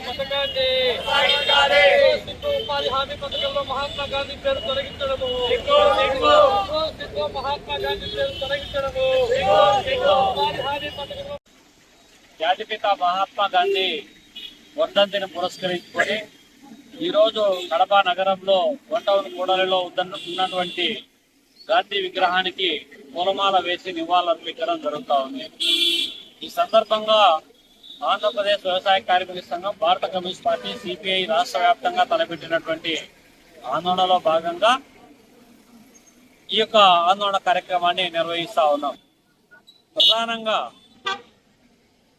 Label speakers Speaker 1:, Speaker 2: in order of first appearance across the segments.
Speaker 1: పథకాన్ని ఉపాధి హామీ పథకంలో మహాత్మా గాంధీ పేరు తొలగించడము. మహాత్మా గాంధీ పేరు తొలగించడము. ఉపాధి హామీ పథకంలో
Speaker 2: జాతిపిత మహాత్మా గాంధీ వర్ధంతిని పురస్కరించుకొని ఈరోజు కడప నగరంలో వంటవన్ కూడలిలో ఉన్న- ఉన్నటువంటి గాంధీ విగ్రహానికి పూలమాల వేసి నివాళులర్పించడం జరుగుతూ ఉంది. ఈ సందర్భంగా ఆంధ్రప్రదేశ్ వ్యవసాయ కార్మిక సంఘం భారత కమ్యూనిస్ట్ పార్టీ సిపిఐ రాష్ట్ర వ్యాప్తంగా తలపెట్టినటువంటి ఆందోళనలో భాగంగా ఈ యొక్క ఆందోళన కార్యక్రమాన్ని నిర్వహిస్తా ఉన్నాం. ప్రధానంగా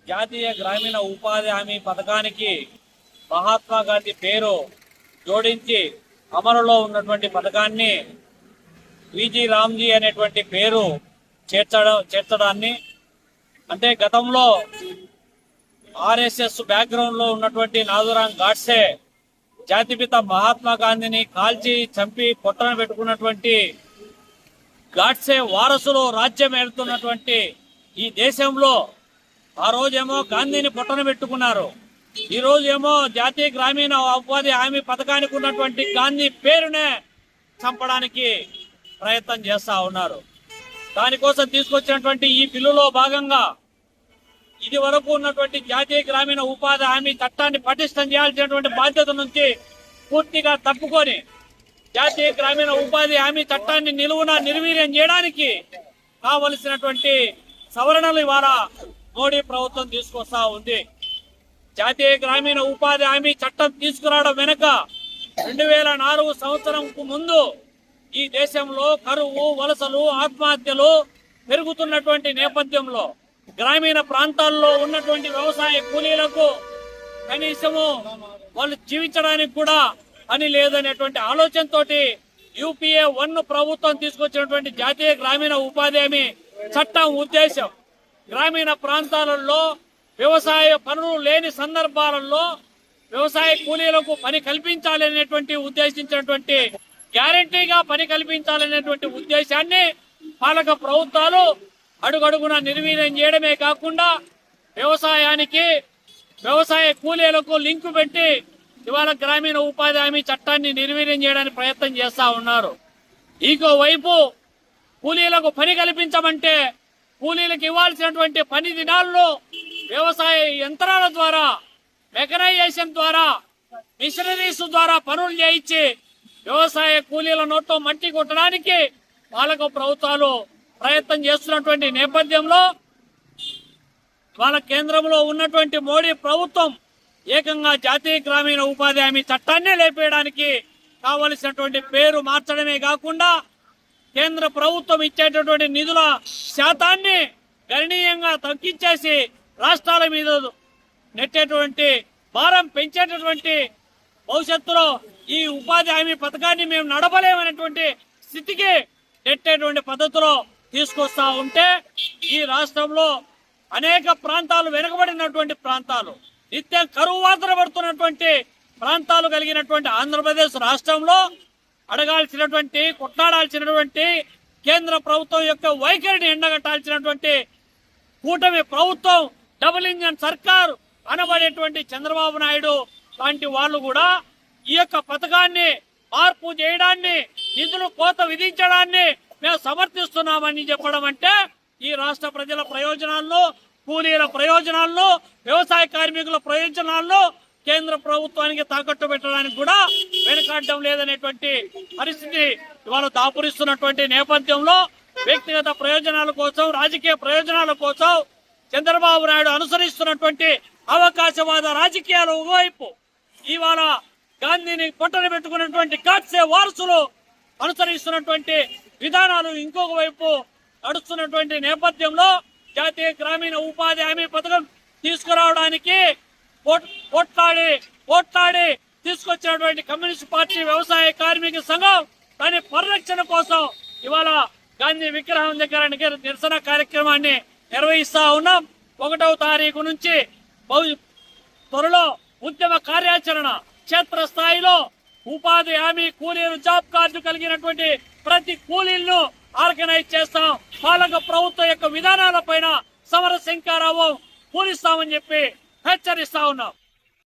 Speaker 2: జాతీయ గ్రామీణ ఉపాధి హామీ పథకానికి మహాత్మా గాంధీ పేరు జోడించి అమలులో ఉన్నటువంటి పథకాన్ని విజి రామ్జీ అనేటువంటి పేరు చేర్చడం చేర్చడాన్ని అంటే గతంలో ఆర్ఎస్ఎస్ బ్యాక్గ్రౌండ్లో ఉన్నటువంటి నాదురాం గాడ్సే జాతిపిత మహాత్మా గాంధీని కాల్చి చంపి పొట్టన పెట్టుకున్నటువంటి గాడ్సే వారసులో రాజ్యం ఏడుతున్నటువంటి ఈ దేశంలో ఆ రోజేమో గాంధీని పొట్టన పెట్టుకున్నారు. ఈ రోజేమో జాతీయ గ్రామీణ ఉపాధి హామీ పథకానికి ఉన్నటువంటి గాంధీ పేరునే చంపడానికి ప్రయత్నం చేస్తా ఉన్నారు. దానికోసం తీసుకొచ్చినటువంటి ఈ బిల్లులో భాగంగా ఇది వరకు ఉన్నటువంటి జాతీయ గ్రామీణ ఉపాధి హామీ చట్టాన్ని పటిష్టం చేయాల్సినటువంటి బాధ్యత నుంచి పూర్తిగా తప్పుకొని జాతీయ గ్రామీణ ఉపాధి హామీ చట్టాన్ని నిలువున నిర్వీర్యం చేయడానికి కావలసినటువంటి సవరణలు ఇవాళ మోడీ ప్రభుత్వం తీసుకొస్తా ఉంది. జాతీయ గ్రామీణ ఉపాధి హామీ చట్టం తీసుకురావడం వెనుక రెండు వేల నాలుగు సంవత్సరంకు ముందు ఈ దేశంలో కరువు వలసలు ఆత్మహత్యలు పెరుగుతున్నటువంటి నేపథ్యంలో గ్రామీణ ప్రాంతాల్లో ఉన్నటువంటి వ్యవసాయ కూలీలకు కనీసము వాళ్ళు జీవించడానికి కూడా పని లేదనేటువంటి ఆలోచనతో యూపీఏ వన్ ప్రభుత్వం తీసుకొచ్చినటువంటి జాతీయ గ్రామీణ ఉపాధి హామీ చట్టం ఉద్దేశం. గ్రామీణ ప్రాంతాలలో వ్యవసాయ పనులు లేని సందర్భాలలో వ్యవసాయ కూలీలకు పని కల్పించాలనేటువంటి ఉద్దేశించినటువంటి గ్యారంటీగా పని కల్పించాలనేటువంటి ఉద్దేశాన్ని పాలక ప్రభుత్వాలు అడుగడుగున నిర్వీర్యం చేయడమే కాకుండా వ్యవసాయానికి వ్యవసాయ కూలీలకు లింకు పెట్టి ఇవాళ గ్రామీణ ఉపాధి హామీ చట్టాన్ని నిర్వీర్యం చేయడానికి ప్రయత్నం చేస్తా ఉన్నారు. ఇంకో వైపు కూలీలకు పని కల్పించమంటే కూలీలకు ఇవ్వాల్సినటువంటి పని దినాల్లో వ్యవసాయ యంత్రాల ద్వారా మెకనైజేషన్ ద్వారా మిషనరీస్ ద్వారా పనులు చేయించి వ్యవసాయ కూలీల నోట్లో మట్టి కొట్టడానికి పాలక ప్రభుత్వాలు ప్రయత్నం చేస్తున్నటువంటి నేపథ్యంలో వాళ్ళ కేంద్రంలో ఉన్నటువంటి మోడీ ప్రభుత్వం ఏకంగా జాతీయ గ్రామీణ ఉపాధి హామీ చట్టాన్నే లేపేయడానికి కావలసినటువంటి పేరు మార్చడమే కాకుండా కేంద్ర ప్రభుత్వం ఇచ్చేటటువంటి నిధుల శాతాన్ని గణనీయంగా తగ్గించేసి రాష్ట్రాల మీద నెట్టేటువంటి భారం పెంచేటటువంటి భవిష్యత్తులో ఈ ఉపాధి హామీ పథకాన్ని మేము నడపలేమనేటువంటి స్థితికి నెట్టేటువంటి పద్ధతిలో తీసుకొస్తా ఉంటే ఈ రాష్ట్రంలో అనేక ప్రాంతాలు వెనుకబడినటువంటి ప్రాంతాలు నిత్యం కరువు వార్తలు పడుతున్నటువంటి ప్రాంతాలు కలిగినటువంటి ఆంధ్రప్రదేశ్ రాష్ట్రంలో అడగాల్సినటువంటి కొట్లాడాల్సినటువంటి కేంద్ర ప్రభుత్వం యొక్క వైఖరిని ఎండగట్టాల్సినటువంటి కూటమి ప్రభుత్వం డబుల్ ఇంజన్ సర్కార్ అనబడేటువంటి చంద్రబాబు నాయుడు లాంటి వాళ్ళు కూడా ఈ యొక్క పథకాన్ని మార్పు చేయడాన్ని నిధులు కోత విధించడాన్ని మేము సమర్థిస్తున్నామని చెప్పడం అంటే ఈ రాష్ట్ర ప్రజల ప్రయోజనాలను కూలీల ప్రయోజనాలను వ్యవసాయ కార్మికుల ప్రయోజనాలను కేంద్ర ప్రభుత్వానికి తాకట్టు పెట్టడానికి కూడా వెనుకాడడం లేదనేటువంటి పరిస్థితి ఇవాళ దాపురిస్తున్నటువంటి నేపథ్యంలో వ్యక్తిగత ప్రయోజనాల కోసం రాజకీయ ప్రయోజనాల కోసం చంద్రబాబు నాయుడు అనుసరిస్తున్నటువంటి అవకాశవాద రాజకీయాలు ఒకవైపు ఇవాళ గాంధీని పొట్టన పెట్టుకున్నటువంటి కాట్సే వారసులు అనుసరిస్తున్నటువంటి విధానాలు ఇంకొక వైపు నడుస్తున్నటువంటి నేపథ్యంలో జాతీయ గ్రామీణ ఉపాధి హామీ పథకం తీసుకురావడానికి పోట్- పోట్లాడి పోట్లాడి తీసుకొచ్చినటువంటి కమ్యూనిస్ట్ పార్టీ వ్యవసాయ కార్మిక సంఘం దాని పరిరక్షణ కోసం ఇవాళ గాంధీ విగ్రహం దగ్గర నిరసన కార్యక్రమాన్ని నిర్వహిస్తా ఉన్నాం. ఒకటవ తారీఖు నుంచి త్వరలో ఉద్యమ కార్యాచరణ క్షేత్ర స్థాయిలో ఉపాధి హామీ కూలీలు జాబ్ కార్డు కలిగినటువంటి ప్రతి కూలీలను ఆర్గనైజ్ చేస్తాం. పాలక ప్రభుత్వం యొక్క విధానాలపైన సమర శంకారావం పూరిస్తామని చెప్పి హెచ్చరిస్తా ఉన్నాం.